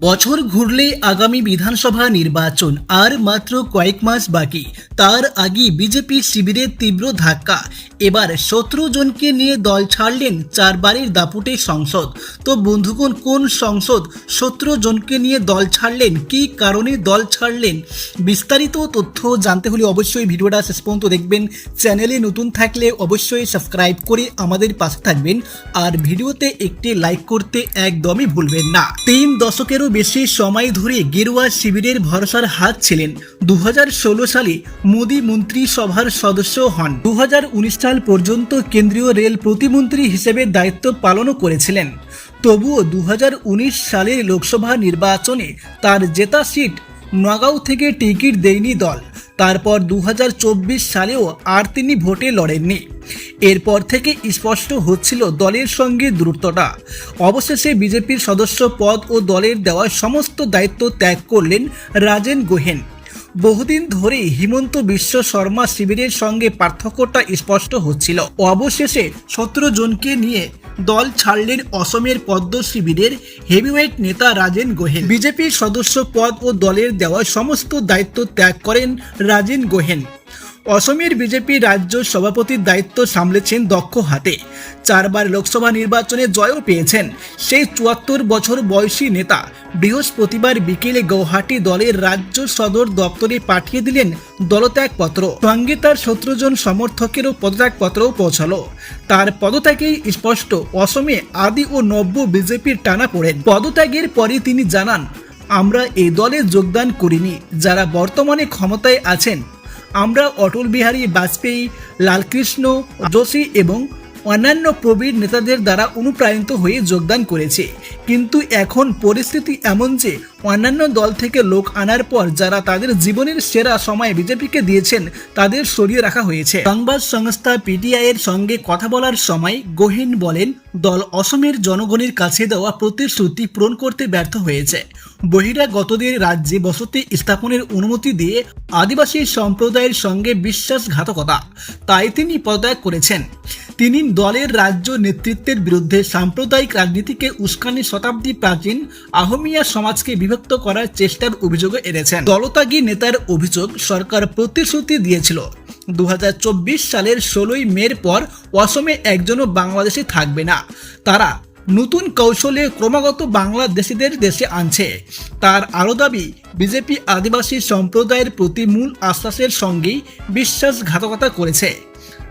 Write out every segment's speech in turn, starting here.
বছর ঘুরলে আগামী বিধানসভা নির্বাচন আর মাত্র কয়েক মাস বাকি। তার আগে বিজেপি শিবিরের তীব্র ধাক্কা। এবার সতেরো জনকে নিয়ে দল ছাড়লেন চারবারের দাপুটে সংসদ। তো বন্ধুগণ, কোন সংসদ সতেরো জনকে নিয়ে দল ছাড়লেন? কী কারণে দল ছাড়লেন? বিস্তারিত তথ্য জানতে হলে অবশ্যই ভিডিওটা শেষ পর্যন্ত দেখবেন। চ্যানেলে নতুন থাকলে অবশ্যই সাবস্ক্রাইব করে আমাদের পাশে থাকবেন। আর ভিডিওতে একটি লাইক করতে একদমই ভুলবেন না। তিন দশকেরও বেশি সময় ধরে গেরুয়া শিবিরের ভরসার হাত ছিলেন। দু হাজার ষোলো সালে মোদী মন্ত্রিসভার সদস্য হন। দু হাজার উনিশ সাল পর্যন্ত কেন্দ্রীয় রেল প্রতিমন্ত্রী হিসেবে দায়িত্ব পালনও করেছিলেন। তবুও দু হাজার উনিশ সালের লোকসভা নির্বাচনে তার জেতা সিট নগাঁও থেকে টিকিট দেয়নি দল। তারপর দু সালেও আর তিনি ভোটে লড়েননি। এরপর থেকে স্পষ্ট হচ্ছিল দলের সঙ্গে দূরত্বটা। অবশেষে বিজেপির সদস্য পদ ও দলের দেওয়া সমস্ত দায়িত্ব ত্যাগ করলেন রাজেন গোহেন। বহুদিন ধরে হিমন্ত বিশ্ব শর্মা শিবিরের সঙ্গে পার্থক্যটা স্পষ্ট হচ্ছিল। অবশেষে সতেরো জনকে নিয়ে দল ছাড়লেন অসমের পদ্ম শিবিরের হেভিওয়েট নেতা রাজেন গোহেন। বিজেপির সদস্য পদ ও দলের দেওয়া সমস্ত দায়িত্ব ত্যাগ করেন রাজেন গোহেন। অসমের বিজেপি রাজ্য সভাপতির দায়িত্ব সামলেছেন দক্ষ হাতে। চারবার লোকসভা নির্বাচনে জয়ও পেয়েছেন। সেই চুয়াত্তর বছর বয়সী নেতা বৃহস্পতিবার বিকেলে গৌহাটি দলের রাজ্য সদর দপ্তরে পাঠিয়ে দিলেন দলত্যাগপত্র। সঙ্গে তার সতেরো জন সমর্থকেরও পদত্যাগপত্রও পৌঁছালো। তার পদত্যাগেই স্পষ্ট, অসমে আদি ও নব্য বিজেপির টানা পড়েন। পদত্যাগের পরে তিনি জানান, আমরা এই দলে যোগদান করিনি। যারা বর্তমানে ক্ষমতায় আছেন আমরা অটল বিহারী বাজপেয়ী লালকৃষ্ণ যোশী এবং অন্যান্য প্রবীণ নেতাদের দ্বারা অনুপ্রাণিত হয়ে যোগদান করেছে। কিন্তু এখন পরিস্থিতি এমন যে, অন্যান্য দল থেকে লোক আনার পর যারা তাদের জীবনের সেরা সময় বিজেপিকে দিয়েছেন, তাদের সরিয়ে রাখা হয়েছে। সংবাদ সংস্থা পিটিআই এর সঙ্গে কথা বলার সময় গোহেন বলেন, দল অসমের জনগণের কাছে দেওয়া প্রতিশ্রুতি পূরণ করতে ব্যর্থ হয়েছে। বহিরাগতদের রাজ্যে বসতি স্থাপনের অনুমতি দিয়ে আদিবাসী সম্প্রদায়ের সঙ্গে বিশ্বাসঘাতকতা, তাই তিনি পদত্যাগ করেছেন। তিনি দলের রাজ্য নেতৃত্বের বিরুদ্ধে সাম্প্রদায়িক রাজনীতিকে উস্কানি শতাব্দী প্রাচীন আহমিয়া সমাজকে বিভক্ত করার চেষ্টার অভিযোগে এনেছেন। দলত্যাগী নেতার অভিযোগ সরকার প্রতিশ্রুতি দিয়েছিল। দু হাজার চব্বিশ সালের ষোলোই মের পর অসমে একজনও বাংলাদেশে থাকবে না। তারা নতুন কৌশলে ক্রমাগত বাংলাদেশিদের দেশে আনছে। তার আরও দাবি, বিজেপি আদিবাসী সম্প্রদায়ের প্রতি মূল আশ্বাসের সঙ্গেই বিশ্বাসঘাতকতা করেছে।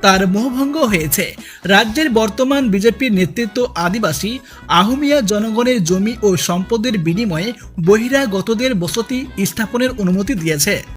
তার মোহভঙ্গ হয়েছে। রাজ্যের বর্তমান বিজেপির নেতৃত্ব আদিবাসী, আহমিয়া জনগণের জমি ও সম্পদের বিনিময়ে বহিরাগতদের বসতি স্থাপনের অনুমতি দিয়েছে।